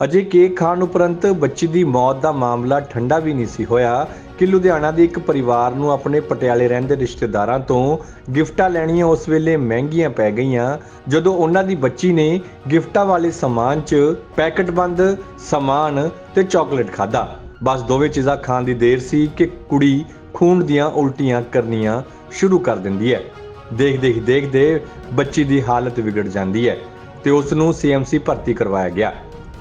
ਅਜੇ cake ਖਾਣ ਉਪਰੰਤ ਬੱਚੀ ਦੀ ਮੌਤ ਦਾ ਮਾਮਲਾ ਠੰਡਾ ਵੀ ਨਹੀਂ ਸੀ ਹੋਇਆ, ਕਿ ਲੁਧਿਆਣਾ ਦੇ ਇੱਕ ਪਰਿਵਾਰ ਨੂੰ ਆਪਣੇ ਪਟਿਆਲੇ ਰਹਿੰਦੇ ਰਿਸ਼ਤੇਦਾਰਾਂ ਤੋਂ ਗਿਫਟਾਂ ਲੈਣੀਆਂ ਉਸ ਵੇਲੇ ਮਹਿੰਗੀਆਂ ਪੈ ਗਈਆਂ, ਜਦੋਂ ਉਹਨਾਂ ਦੀ ਬੱਚੀ ਨੇ ਗਿਫਟਾਂ ਵਾਲੇ ਸਮਾਨ 'ਚ ਪੈਕਟਬੰਦ ਸਮਾਨ ਤੇ ਚਾਕਲੇਟ ਖਾਦਾ ਬਸ ਦੋਵੇਂ ਚੀਜ਼ਾਂ ਖਾਣ ਦੀ ਦੇਰ ਸੀ ਕਿ ਕੁੜੀ ਖੂਨ ਦੀਆਂ ਉਲਟੀਆਂ ਕਰਨੀਆਂ ਸ਼ੁਰੂ ਕਰ ਦਿੰਦੀ ਹੈ। ਦੇਖ ਦੇਖ ਦੇਖਦੇ ਬੱਚੀ ਦੀ ਹਾਲਤ ਵਿਗੜ ਜਾਂਦੀ ਹੈ ਤੇ ਉਸ ਨੂੰ ਸੀਐਮਸੀ ਭਰਤੀ ਕਰਵਾਇਆ ਗਿਆ।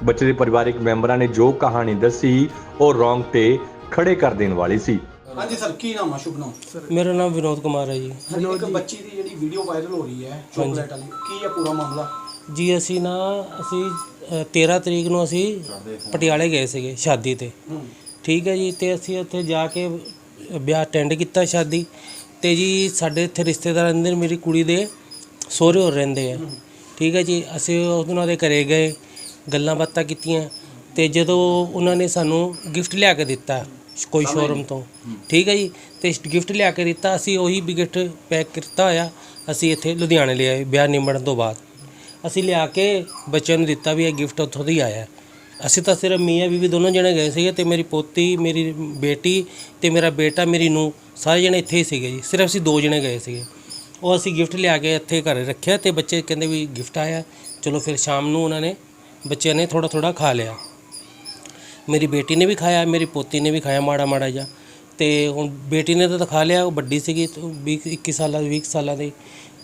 ਬੱਚੇ ਦੇ ਪਰਿਵਾਰਕ ਮੈਂਬਰਾਂ ਨੇ ਜੋ ਕਹਾਣੀ ਦੱਸੀ ਉਹ ਰੌਂਗਟੇ ਖੜੇ ਕਰ ਦੇਣ ਵਾਲੀ ਸੀ। ਹਾਂਜੀ ਸਰ ਕੀ ਨਾਮ ਆ? ਸ਼ੁਭ ਨਾਮ? ਮੇਰਾ ਨਾਮ ਵਿਨੋਦ ਕੁਮਾਰ ਹੈ ਜੀ। ਹਾਂਜੀ ਇੱਕ ਬੱਚੀ ਦੀ ਜਿਹੜੀ ਵੀਡੀਓ ਵਾਇਰਲ ਹੋ ਰਹੀ ਹੈ ਚਾਕਲੇਟ ਵਾਲੀ ਕੀ ਹੈ ਪੂਰਾ ਮਾਮਲਾ? ਜੀ ਅਸੀਂ ਨਾ ਅਸੀਂ ਅ, 13 ਤਰੀਕ ਨੂੰ ਅਸੀਂ ਪਟਿਆਲੇ ਗਏ ਸੀਗੇ ਸ਼ਾਦੀ ਤੇ। ਠੀਕ ਹੈ ਜੀ ਤੇ ਅਸੀਂ ਉੱਥੇ ਜਾ ਕੇ ਵਿਆਹ ਅਟੈਂਡ ਕੀਤਾ ਸ਼ਾਦੀ। ਤੇ ਜੀ ਸਾਡੇ ਇੱਥੇ ਰਿਸ਼ਤੇਦਾਰ ਰਹਿੰਦੇ ਨੇ ਮੇਰੀ ਕੁੜੀ ਦੇ ਸਹੁਰੇ ਹੋਰ ਰਹਿੰਦੇ ਆ। ਠੀਕ ਹੈ ਜੀ ਅਸੀਂ ਉਹਨਾਂ ਦੇ ਘਰੇ ਗਏ। ਗੱਲਾਂ ਬਾਤਾਂ ਕੀਤੀਆਂ ਤੇ ਜਦੋਂ ਉਹਨਾਂ ਨੇ ਸਾਨੂੰ ਗਿਫਟ ਲਿਆ ਕੇ ਦਿੱਤਾ ਕੋਈ ਸ਼ੋਰੂਮ ਤੋਂ। ਠੀਕ ਹੈ ਜੀ? ਤੇ ਗਿਫਟ ਲਿਆ ਕੇ ਦਿੱਤਾ ਅਸੀਂ ਉਹੀ ਵੀ ਗਿਫਟ ਪੈਕ ਕੀਤਾ ਹੋਇਆ ਅਸੀਂ ਇੱਥੇ ਲੁਧਿਆਣੇ ਲਿਆਏ ਵਿਆਹ ਨਿਮੜਨ ਤੋਂ ਬਾਅਦ। ਅਸੀਂ ਲਿਆ ਕੇ ਬੱਚਿਆਂ ਨੂੰ ਦਿੱਤਾ ਵੀ ਇਹ ਗਿਫਟ ਉੱਥੋਂ ਦੀ ਆਇਆ। ਅਸੀਂ ਤਾਂ ਸਿਰਫ ਮੀਆਂ ਬੀਵੀ ਦੋਨੋਂ ਜਣੇ ਗਏ ਸੀਗੇ ਤੇ ਮੇਰੀ ਪੋਤੀ ਮੇਰੀ ਬੇਟੀ ਤੇ ਮੇਰਾ ਬੇਟਾ ਮੇਰੀ ਨੂੰ ਸਾਰੇ ਜਣੇ ਇੱਥੇ ਹੀ ਸੀਗੇ ਜੀ। ਸਿਰਫ ਅਸੀਂ ਦੋ ਜਣੇ ਗਏ ਸੀਗੇ। ਉਹ ਅਸੀਂ ਗਿਫਟ ਲਿਆ ਕੇ ਇੱਥੇ ਘਰੇ ਰੱਖਿਆ ਤੇ ਬੱਚੇ ਕਹਿੰਦੇ ਵੀ ਗਿਫਟ ਆਇਆ। ਚਲੋ ਫਿਰ ਸ਼ਾਮ ਨੂੰ ਉਹਨਾਂ ਨੇ ਬੱਚਿਆਂ ਨੇ ਥੋੜਾ ਥੋੜਾ ਖਾ ਲਿਆ। ਮੇਰੀ ਬੇਟੀ ਨੇ ਵੀ ਖਾਇਆ, ਮੇਰੀ ਪੋਤੀ ਨੇ ਵੀ ਖਾਇਆ ਮਾੜਾ ਮਾੜਾ ਜਿਹਾ। ਤੇ ਹੁਣ ਬੇਟੀ ਨੇ ਤਾਂ ਖਾ ਲਿਆ, ਉਹ ਵੱਡੀ ਸੀਗੀ, ਤੇ ਉਹ 20 21 ਸਾਲਾਂ ਦੀ 20 ਸਾਲਾਂ ਦੀ।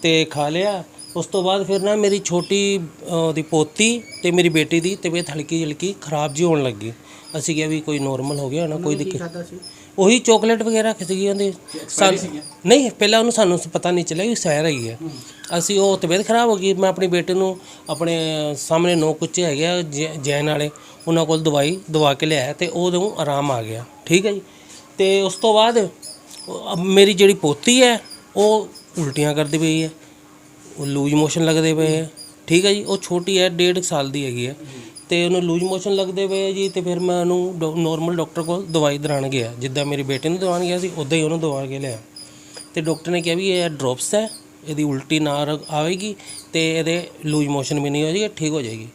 ਤੇ ਖਾ ਲਿਆ, ਉਸ ਤੋਂ ਬਾਅਦ ਫਿਰ ਨਾ ਮੇਰੀ ਛੋਟੀ ਦੀ ਪੋਤੀ ਤੇ ਮੇਰੀ ਬੇਟੀ ਦੀ ਤਬੀਅਤ ਹਲਕੀ ਹਲਕੀ ਖਰਾਬ ਜਿਹੀ ਹੋਣ ਲੱਗੀ। ਅਸੀਂ ਕਿਹਾ ਵੀ ਕੋਈ ਨੋਰਮਲ ਹੋ ਗਿਆ ਨਾ ਕੋਈ ਦਿੱਕਤ ਉਹੀ ਚਾਕਲੇਟ ਵਗੈਰਾ ਖਿਸਗੀ ਉਹਦੇ। ਸਾਨ ਨਹੀਂ ਪਹਿਲਾਂ ਉਹਨੂੰ ਸਾਨੂੰ ਪਤਾ ਨਹੀਂ ਚੱਲਿਆ ਕਿ ਸਹਿਰ ਹੈਗੀ ਹੈ। ਅਸੀਂ ਉਹ ਤਬੀਅਤ ਖਰਾਬ ਹੋ ਗਈ ਮੈਂ ਆਪਣੀ ਬੇਟੇ ਨੂੰ ਆਪਣੇ ਸਾਹਮਣੇ ਨੌ ਕੁੱਚੇ ਹੈਗੇ ਆ ਜੈ- ਜੈਨ ਵਾਲੇ ਉਹਨਾਂ ਕੋਲ ਦਵਾਈ ਦਵਾ ਕੇ ਲਿਆਇਆ ਤੇ ਉਹਨੂੰ ਆਰਾਮ ਆ ਗਿਆ। ਠੀਕ ਹੈ ਜੀ? ਤੇ ਉਸ ਤੋਂ ਬਾਅਦ ਉਹ- ਅਬ ਮੇਰੀ ਜਿਹੜੀ ਪੋਤੀ ਹੈ ਉਹ ਉਲਟੀਆਂ ਕਰਦੀ ਪਈ ਹੈ। ਉਹ ਲੂਜ ਮੋਸ਼ਨ ਲੱਗਦੇ ਪਏ ਹੈ ਠੀਕ ਹੈ ਜੀ? ਉਹ ਛੋਟੀ ਹੈ ਡੇਢ ਸਾਲ ਦੀ ਹੈਗੀ ਹੈ ਤੇ ਉਹਨੂੰ ਲੂਜ ਮੋਸ਼ਨ ਲੱਗਦੇ ਪਏ ਜੀ ਤੇ ਫਿਰ ਮੈਂ ਉਹਨੂੰ ਨੋਰਮਲ ਡਾਕਟਰ ਕੋਲ ਦਵਾਈ ਦਵਾਉਣ ਗਿਆ। ਜਿੱਦਾਂ ਮੇਰੀ ਬੇਟੇ ਨੂੰ ਦਵਾਉਣ ਗਿਆ ਸੀ, ਉਦਾਂ ਹੀ ਉਹਨੂੰ ਦਵਾ ਕੇ ਲਿਆ। ਤੇ ਡਾਕਟਰ ਨੇ ਕਿਹਾ ਵੀ ਇਹ ਡ੍ਰੌਪਸ ਹੈ, ਇਹਦੀ ਉਲਟੀ ਨਾ ਰ- ਆਵੇਗੀ ਤੇ ਇਹਦੇ ਲੂਜ ਮੋਸ਼ਨ ਵੀ ਨਹੀਂ ਹੋ ਜਾਏਗੀ, ਠੀਕ ਹੋ ਜਾਏਗੀ।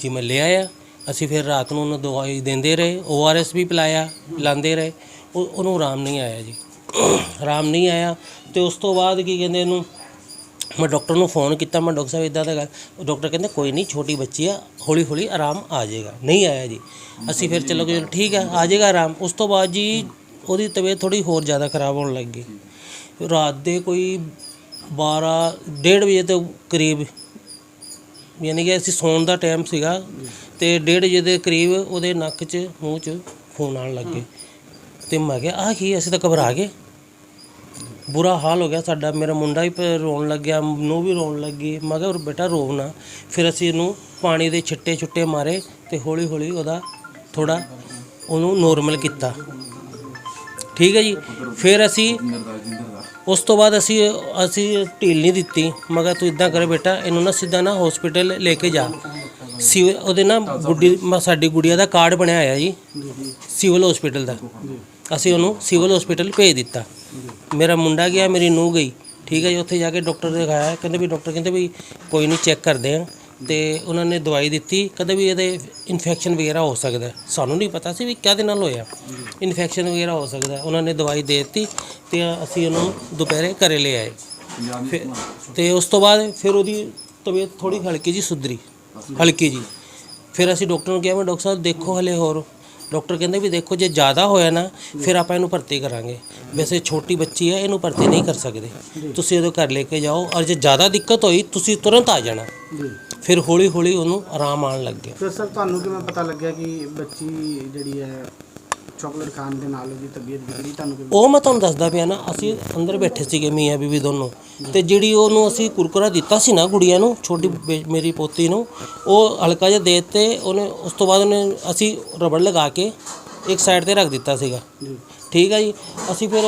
ਜੀ ਮੈਂ ਲੈ ਆਇਆ ਅਸੀਂ ਫਿਰ ਰਾਤ ਨੂੰ ਉਹਨੂੰ ਦਵਾਈ ਦਿੰਦੇ ਰਹੇ ਓਆਰਐਸ ਵੀ ਪਿਲਾਇਆ, ਲਾਉਂਦੇ ਰਹੇ। ਉਹ, ਉਹਨੂੰ ਆਰਾਮ ਨਹੀਂ ਆਇਆ ਜੀ। ਆਰਾਮ ਨਹੀਂ ਆਇਆ ਤੇ ਉਸ ਤੋਂ ਬਾਅਦ ਕੀ ਕਹਿੰਦੇ ਇਹਨੂੰ ਮੈਂ ਡਾਕਟਰ ਨੂੰ ਫੋਨ ਕੀਤਾ, ਮੈਂ ਡਾਕਟਰ ਸਾਹਿਬ ਇਦਾਂ ਦਾ ਗੱਲ, ਉਹ ਡਾਕਟਰ ਕਹਿੰਦੇ ਕੋਈ ਨਹੀਂ, ਛੋਟੀ ਬੱਚੀ ਆ ਹੌਲੀ ਹੌਲੀ ਆਰਾਮ ਆ ਜਾਏਗਾ। ਨਹੀਂ ਆਇਆ ਜੀ। ਅਸੀਂ ਫਿਰ ਚਲੋ ਕਿ ਠੀਕ ਹੈ ਆ ਜਾਏਗਾ ਆਰਾਮ। ਉਸ ਤੋਂ ਬਾਅਦ ਜੀ ਉਹਦੀ ਤਬੀਅਤ ਥੋੜੀ ਹੋਰ ਜ਼ਿਆਦਾ ਖਰਾਬ ਹੋਣ ਲੱਗ ਗਈ। ਰਾਤ ਦੇ ਕੋਈ 12 ਡੇਢ ਵਜੇ ਤੋਂ ਕਰੀਬ, ਯਾਨੀ ਕਿ ਅਸੀਂ ਸੌਣ ਦਾ ਟਾਈਮ ਸੀਗਾ ਤੇ ਡੇਢ ਵਜੇ ਦੇ ਕਰੀਬ ਉਹਦੇ ਨੱਕ 'ਚ, ਮੂੰਹ 'ਚ ਖੂਨ ਆਉਣ ਲੱਗੇ ਗਏ। ਤੇ ਮੈਂ ਕਿਹਾ, ਆਹ ਕੀ ਅਸੀਂ ਤਾਂ ਘਬਰਾ ਗਏ। ਬੁਰਾ ਹਾਲ ਹੋ ਗਿਆ ਸਾਡਾ। ਮੇਰਾ ਮੁੰਡਾ ਵੀ ਪ- ਰੋਣ ਲੱਗਿਆ ਨੂੰ ਵੀ ਰੋਣ ਲੱਗੀ ਮੈਂ ਕਿਹਾ ਬੇਟਾ ਰੋ ਨਾ। ਫਿਰ ਅਸੀਂ ਇਹਨੂੰ ਪਾਣੀ ਦੇ ਛਿੱਟੇ ਛੁੱਟੇ ਮਾਰੇ ਤੇ ਹੌਲੀ ਹੌਲੀ ਉਹਦਾ ਥੋੜਾ ਉਹਨੂੰ ਨੋਰਮਲ ਕੀਤਾ। ਠੀਕ ਹੈ ਜੀ? ਫਿਰ ਅਸੀਂ ਉਸ ਤੋਂ ਬਾਅਦ ਅਸੀਂ ਅਸੀਂ ਢੀਲ ਨਹੀਂ ਦਿੱਤੀ। ਮੈਂ ਕਿਹਾ ਤੂੰ ਇਦਾਂ ਕਰ ਬੇਟਾ ਇਹਨੂੰ ਨਾ ਸਿੱਧਾ ਨਾ ਹਸਪੀਟਲ ਲੈ ਕੇ ਜਾ। ਸਿਵ ਉਹਦੇ ਨਾ ਗੁੱਡੀ ਸਾਡੀ ਗੁੜੀਆ ਦਾ ਕਾਰਡ ਬਣਿਆ ਹੋਇਆ ਜੀ। ਸਿਵਲ ਹਸਪੀਟਲ ਦਾ। ਅਸੀਂ ਉਹਨੂੰ ਸਿਵਲ ਹਸਪੀਟਲ ਭੇਜ ਦਿੱਤਾ। ਮੇਰਾ ਮੁੰਡਾ ਗਿਆ, ਮੇਰੀ ਨੂੰਹ ਗਈ। ਠੀਕ ਹੈ ਜੀ, ਉੱਥੇ ਜਾ ਕੇ ਡਾਕਟਰ ਦੇ ਦਿਖਾਇਆ। ਕਹਿੰਦੇ ਵੀ ਡਾਕਟਰ ਕਹਿੰਦੇ ਵੀ ਕੋਈ ਨਹੀਂ ਚੈੱਕ ਕਰਦੇ ਆ। ਤੇ ਉਹਨਾਂ ਨੇ ਦਵਾਈ ਦਿੱਤੀ। ਕਦੇ ਵੀ ਇਹਦੇ ਇਨਫੈਕਸ਼ਨ ਵਗੈਰਾ ਹੋ ਸਕਦਾ ਸਾਨੂੰ ਨਹੀਂ ਪਤਾ ਸੀ ਵੀ ਕਾਹਦੇ ਨਾਲ ਹੋਇਆ। ਇਨਫੈਕਸ਼ਨ ਵਗੈਰਾ ਹੋ ਸਕਦਾ ਉਹਨਾਂ ਨੇ ਦਵਾਈ ਦੇ ਦਿੱਤੀ ਤੇ ਅਸੀਂ ਉਹਨੂੰ ਦੁਪਹਿਰੇ ਘਰੇ ਲੈ ਆਏ। ਫਿਰ ਤੇ ਉਸ ਤੋਂ ਬਾਅਦ ਫਿਰ ਉਹਦੀ ਤਬੀਅਤ ਥੋੜੀ ਹਲਕੀ ਜੀ ਸੁਧਰੀ। ਹਲਕੀ ਜੀ ਫਿਰ ਅਸੀਂ ਡਾਕਟਰ ਨੂੰ ਕਿਹਾ, ਮੈਂ ਡਾਕਟਰ ਸਾਹਿਬ, ਦੇਖੋ ਹਲੇ ਹੋਰ। ਡਾਕਟਰ ਕਹਿੰਦੇ ਵੀ ਦੇਖੋ ਜੇ ਜ਼ਿਆਦਾ ਹੋਇਆ ਨਾ ਫਿਰ ਆਪਾਂ ਇਹਨੂੰ ਭਰਤੀ ਕਰਾਂਗੇ। ਵੈਸੇ ਛੋਟੀ ਬੱਚੀ ਹੈ ਇਹਨੂੰ ਭਰਤੀ ਨਹੀਂ ਕਰ ਸਕਦੇ। ਤੁਸੀਂ ਉਹਦੇ ਘਰ ਲੈ ਕੇ ਜਾਓ ਔਰ ਜੇ ਜ਼ਿਆਦਾ ਦਿੱਕਤ ਹੋਈ ਤੁਸੀਂ ਤੁਰੰਤ ਆ ਜਾਣਾ। ਫਿਰ ਹੌਲੀ ਹੌਲੀ ਉਹਨੂੰ ਆਰਾਮ ਆਉਣ ਲੱਗ ਗਿਆ। ਫਿਰ ਸਰ ਤੁਹਾਨੂੰ ਕਿਵੇਂ ਪਤਾ ਲੱਗਿਆ ਕਿ ਬੱਚੀ ਜਿਹੜੀ ਹੈ ਚਾਕਲੇਟ ਖਾਣ ਦੇ ਨਾਲ ਉਹਦੀ ਤਬੀਅਤ ਵਿਗੜੀ ਤੁਹਾਨੂੰ ਕਿਵੇਂ ਉਹ ਮੈਂ ਤੁਹਾਨੂੰ ਦੱਸਦਾ ਪਿਆ ਨਾ ਅਸੀਂ ਅੰਦਰ ਬੈਠੇ ਸੀਗੇ ਮੀਆਂ ਬੀਬੀ ਦੋਨੋਂ। ਤੇ ਜਿਹੜੀ ਉਹਨੂੰ ਅਸੀਂ ਕੁਰਕੁਰਾ ਦਿੱਤਾ ਸੀ ਨਾ ਗੁੜੀਆ ਨੂੰ ਛੋਟੀ ਬੇ- ਮੇਰੀ ਪੋਤੀ ਨੂੰ ਉਹ ਹਲਕਾ ਜਿਹਾ ਦੇ ਦਿੱਤੇ ਉਹਨੇ ਉਸ ਤੋਂ ਬਾਅਦ ਉਹਨੇ ਅਸੀਂ ਰਬੜ ਲਗਾ ਕੇ ਇੱਕ ਸਾਈਡ ਤੇ ਰੱਖ ਦਿੱਤਾ ਸੀਗਾ। ਠੀਕ ਹੈ ਜੀ? ਅਸੀਂ ਫਿਰ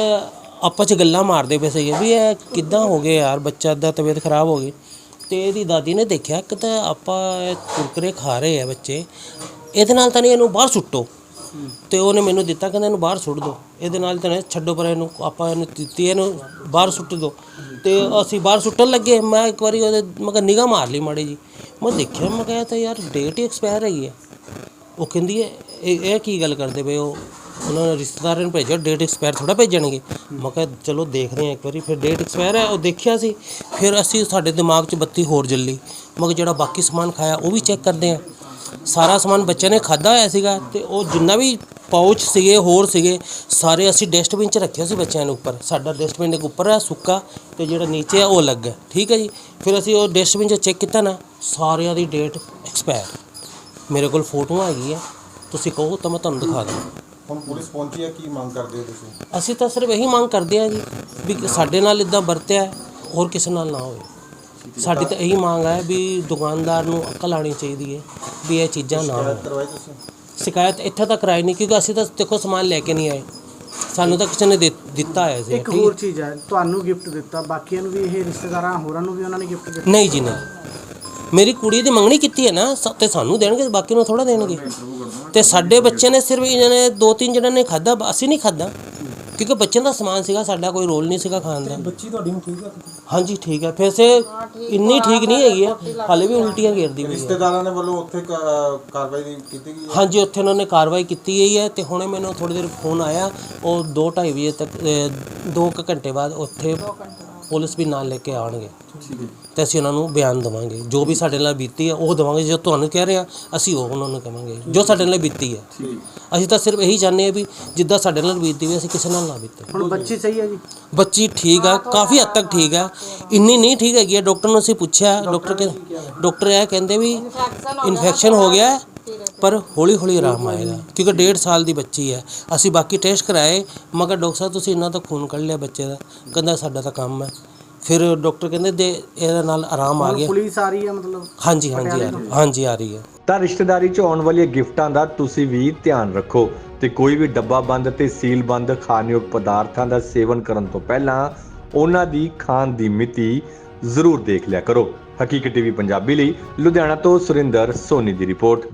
ਆਪਸ ਚ ਗੱਲਾਂ ਮਾਰਦੇ ਪਏ ਸੀਗੇ ਵੀ ਇਹ ਕਿੱਦਾਂ ਹੋ ਗਿਆ ਯਾਰ ਬੱਚਾ ਦਾ ਤਬੀਅਤ ਖਰਾਬ ਹੋ ਗਈ। ਤੇ ਇਹਦੀ ਦਾਦੀ ਨੇ ਦੇਖਿਆ ਕਿ ਤਾਂ ਆਪਾਂ ਇਹ ਕੁਰਕਰੇ ਖਾ ਰਹੇ ਆ ਬੱਚੇ ਇਹਦੇ ਨਾਲ ਤਾਂ ਨਹੀਂ ਇਹਨੂੰ ਬਾਹਰ ਸੁੱਟੋ। ਤੇ ਉਹਨੇ ਮੈਨੂੰ ਦਿੱਤਾ, ਕਹਿੰਦਾ ਇਹਨੂੰ ਬਾਹਰ ਸੁੱਟ ਦਿਓ। ਇਹਦੇ ਨਾਲ ਤਾਂ ਛੱਡੋ ਪਰ ਇਹਨੂੰ, ਆਪਾਂ ਇਹਨੂੰ ਦਿੱਤੀ ਇਹਨੂੰ ਬਾਹਰ ਸੁੱਟ ਦਿਓ। ਤੇ ਅਸੀਂ ਬਾਹਰ ਸੁੱਟਣ ਲੱਗੇ। ਮੈਂ ਇੱਕ ਵਾਰੀ ਉਹਦੇ, ਮੈਂ ਕਿਹਾ ਨਿਗਾਹ ਮਾਰ ਲਈ ਮਾੜੀ ਜੀ ਮੈਂ ਦੇਖਿਆ, ਮੈਂ ਕਿਹਾ ਤਾਂ ਯਾਰ ਡੇਟ ਹੀ ਐਕਸਪਾਇਰ ਹੈਗੀ ਹੈ। ਉਹ ਕਹਿੰਦੀ ਹੈ, ਇਹ ਇਹ ਕੀ ਗੱਲ ਕਰਦੇ ਪਏ ਹੋ? ਉਹਨਾਂ ਨੇ ਰਿਸ਼ਤੇਦਾਰਾਂ ਨੂੰ ਭੇਜਿਆ ਡੇਟ ਐਕਸਪਾਇਰ ਥੋੜਾ ਭੇਜਣਗੇ। ਮੈਂ ਕਿਹਾ ਚਲੋ ਦੇਖਦੇ ਹਾਂ ਇੱਕ ਵਾਰੀ, ਫਿਰ ਡੇਟ ਐਕਸਪਾਇਰ ਹੈ, ਉਹ ਦੇਖਿਆ ਸੀ। ਫਿਰ ਅਸੀਂ ਸਾਡੇ ਦਿਮਾਗ 'ਚ ਬੱਤੀ ਹੋਰ ਜੱਲੀ। ਮੈਂ ਕਿਹਾ ਜਿਹੜਾ ਬਾਕੀ ਸਮਾਨ ਖਾਇਆ, ਉਹ ਵੀ ਚੈੱਕ ਕਰਦੇ ਹਾਂ। ਸਾਰਾ ਸਮਾਨ ਬੱਚਿਆਂ ਨੇ ਖਾਦਾ ਹੋਇਆ ਸੀਗਾ ਤੇ ਉਹ ਜਿੰਨਾ ਵੀ ਪਾਊਚ ਸੀਗੇ ਹੋਰ ਸੀਗੇ ਸਾਰੇ ਅਸੀਂ ਡਸਟਬਿਨ 'ਚ ਰੱਖਿਆ ਸੀ ਬੱਚਿਆਂ ਦੇ ਉੱਪਰ। ਸਾਡਾ ਡਸਟਬਿਨ ਦੇ ਉੱਪਰ ਹੈ ਸੁੱਕਾ ਤੇ ਜਿਹੜਾ ਨੀਚੇ ਆ ਉਹ ਅਲੱਗ ਹੈ ਠੀਕ ਹੈ ਜੀ? ਫਿਰ ਅਸੀਂ ਉਹ ਡਸਟਬਿਨ 'ਚ ਚੈੱਕ ਕੀਤਾ ਨਾ ਸਾਰਿਆਂ ਦੀ ਡੇਟ ਐਕਸਪਾਇਰ ਮੇਰੇ ਕੋਲ ਫੋਟੋਆਂ ਹੈਗੀ ਆ ਤੁਸੀਂ ਕਹੋ ਤਾਂ ਮੈਂ ਤੁਹਾਨੂੰ ਦਿਖਾ ਦਾਂ ਹੁਣ ਪੁਲਿਸ ਪਹੁੰਚੀ ਹੈ ਕੀ ਮੰਗ ਕਰਦੇ ਹੋ ਤੁਸੀਂ? ਅਸੀਂ ਤਾਂ ਸਿਰਫ ਇਹੀ ਮੰਗ ਕਰਦੇ ਹਾਂ ਜੀ ਵੀ ਸਾਡੇ ਨਾਲ ਇਦਾਂ ਵਰਤਿਆ ਹੋਰ ਕਿਸੇ ਨਾਲ ਨਾ ਹੋਵੇ। ਸਾਡੀ ਤਾਂ ਇਹੀ ਮੰਗ ਹੈ ਵੀ ਦੁਕਾਨਦਾਰ ਨੂੰ ਅਕਲ ਆਣੀ ਚਾਹੀਦੀ ਹੈ। ਵੀ ਇਹ ਚੀਜ਼ਾਂ ਨਾ ਹੋਣ। ਕਰਵਾਈ ਤੁਸੀਂ ਸ਼ਿਕਾਇਤ ਇੱਥੇ ਤੱਕ ਕਰਾਈ ਨਹੀਂ ਕਿਉਂਕਿ ਅਸੀਂ ਤਾਂ ਦੇਖੋ ਸਮਾਨ ਲੈ ਕੇ ਨਹੀਂ ਆਏ। ਸਾਨੂੰ ਤਾਂ ਕਿਸੇ ਨੇ ਦੇ- ਦਿੱਤਾ ਹੈ ਸੀ ਇੱਕ ਹੋਰ ਚੀਜ਼ ਹੈ ਤੁਹਾਨੂੰ ਗਿਫਟ ਦਿੱਤਾ ਬਾਕੀਆਂ ਨੂੰ ਵੀ ਇਹ ਰਿਸ਼ਤੇਦਾਰਾਂ ਹੋਰਾਂ ਨੂੰ ਵੀ ਉਹਨਾਂ ਨੇ ਗਿਫਟ ਦਿੱਤਾ? ਨਹੀਂ ਜੀ ਨਹੀਂ। ਮੇਰੀ ਕੁੜੀ ਦੀ ਮੰਗਣੀ ਕੀਤੀ ਹੈ ਨਾ ਸ- ਤੇ ਸਾਨੂੰ ਦੇਣਗੇ ਬਾਕੀ ਨੂੰ ਥੋੜਾ ਦੇਣਗੇ। ਤੇ ਸਾਡੇ ਬੱਚੇ ਨੇ ਸਿਰਫ ਇਹਨਾਂ ਨੇ ਦੋ ਤਿੰਨ ਜਣਾਂ ਨੇ ਖਾਦਾ ਅਸੀਂ ਨਹੀਂ ਖਾਦਾ ਕਿਉਂਕਿ ਬੱਚਿਆਂ ਦਾ ਸਮਾਨ ਸੀਗਾ ਸਾਡਾ ਕੋਈ ਰੋਲ ਨਹੀਂ ਸੀਗਾ ਖਾਣ ਦਾ। ਬੱਚੀ ਤੁਹਾਡੀ ਨੂੰ ਠੀਕ ਹੈ? ਹਾਂਜੀ ਠੀਕ ਹੈ ਫਿਰ ਸੇ ਇੰਨੀ ਠੀਕ ਨਹੀਂ ਹੈਗੀ ਆ। ਹਾਲੇ ਵੀ ਉਲਟੀਆਂ ਘੇਰਦੀ ਪਈ ਹੈ ਰਿਸ਼ਤੇਦਾਰਾਂ ਨੇ ਵੱਲੋਂ ਉੱਥੇ ਕ- ਕਾਰਵਾਈ ਦੀ ਕੀਤੀ ਗਈ ਹੈ? ਹਾਂਜੀ ਉੱਥੇ ਉਹਨਾਂ ਨੇ ਕਾਰਵਾਈ ਕੀਤੀ ਗਈ ਹੈ ਤੇ ਹੁਣੇ ਮੈਨੂੰ ਥੋੜੀ ਦੇਰ ਫੋਨ ਆਇਆ। ਉਹ 2:30 ਵਜੇ ਤੱਕ 2 ਘੰਟੇ ਬਾਅਦ ਉੱਥੇ ਪੁਲਿਸ ਵੀ ਨਾਲ ਲੈ ਕੇ ਆਉਣਗੇ। ਤੇ ਅਸੀਂ ਉਹਨਾਂ ਨੂੰ ਬਿਆਨ ਦਵਾਂਗੇ। ਜੋ ਵੀ ਸਾਡੇ ਨਾਲ ਬੀਤੀ ਹੈ ਉਹ ਦਵਾਂਗੇ। ਜੋ ਤੁਹਾਨੂੰ ਕਹਿ ਰਹੇ ਆ ਅਸੀਂ ਉਹ ਉਹਨਾਂ ਨੂੰ ਕਵਾਂਗੇ। ਜੋ ਸਾਡੇ ਨਾਲ ਬੀਤੀ ਹੈ। ਅਸੀਂ ਤਾਂ ਸਿਰਫ ਇਹੀ ਚਾਹੁੰਦੇ ਆ ਵੀ ਜਿੱਦਾਂ ਸਾਡੇ ਨਾਲ ਬੀਤੀ ਵੀ ਅਸੀਂ ਕਿਸੇ ਨਾਲ ਨਾ ਬੀਤੇ। ਹੁਣ ਬੱਚੀ ਸਹੀ ਹੈ ਜੀ? ਬੱਚੀ ਠੀਕ ਆ ਕਾਫੀ ਹੱਦ ਤੱਕ ਠੀਕ ਆ। ਇੰਨੀ ਨਹੀਂ ਠੀਕ ਹੈਗੀ ਆ। ਡਾਕਟਰ ਨੂੰ ਅਸੀਂ ਪੁੱਛਿਆ ਡਾਕਟਰ ਕੇ ਡਾਕਟਰ ਇਹ ਕਹਿੰਦੇ ਵੀ ਇਨਫੈਕਸ਼ਨ ਹੋ ਗਿਆ। ਹੈ, ਪਰ ਹੌਲੀ ਹੌਲੀ ਆਰਾਮ ਆਏਗਾ ਕਿਉਂਕਿ ਡੇਢ ਸਾਲ ਦੀ ਬੱਚੀ ਹੈ। ਅਸੀਂ ਬਾਕੀ ਟੈਸਟ ਕਰਾਏ ਮਗਰ ਡਾਕਟਰ ਸਾਹਿਬ ਤੁਸੀਂ ਇੰਨਾ ਤਾਂ ਖੂਨ ਕੱਢ ਲਿਆ ਬੱਚੇ ਦਾ ਕਹਿੰਦਾ ਸਾਡਾ ਤਾਂ ਕੰਮ ਹੈ। ਫਿਰ ਡਾਕਟਰ ਕਹਿੰਦੇ ਦੇ ਇਹਦੇ ਨਾਲ ਆਰਾਮ ਆ ਗਿਆ। ਪੁਲਿਸ ਆ ਰਹੀ ਹੈ ਮਤਲਬ? ਹਾਂਜੀ ਹਾਂਜੀ ਆ ਰਹੀ ਹਾਂਜੀ ਆ ਰਹੀ ਹੈ। ਤਾਂ ਰਿਸ਼ਤੇਦਾਰੀ 'ਚ ਆਉਣ ਵਾਲੀਆਂ ਗਿਫਟਾਂ ਦਾ ਤੁਸੀਂ ਵੀ ਧਿਆਨ ਰੱਖੋ ਤੇ ਕੋਈ ਵੀ ਡੱਬਾ ਬੰਦ ਤੇ ਸੀਲ ਬੰਦ ਖਾਣਯੋਗ ਪਦਾਰਥਾਂ ਦਾ ਸੇਵਨ ਕਰਨ ਤੋਂ ਪਹਿਲਾਂ ਉਹਨਾਂ ਦੀ ਖਾਣ ਦੀ ਮਿਤੀ ਜ਼ਰੂਰ ਦੇਖ ਲਿਆ ਕਰੋ। ਹਕੀਕਤ ਟੀਵੀ ਪੰਜਾਬੀ ਲਈ ਲੁਧਿਆਣਾ ਤੋਂ ਸੁਰਿੰਦਰ ਸੋਨੀ ਦੀ ਰਿਪੋਰਟ।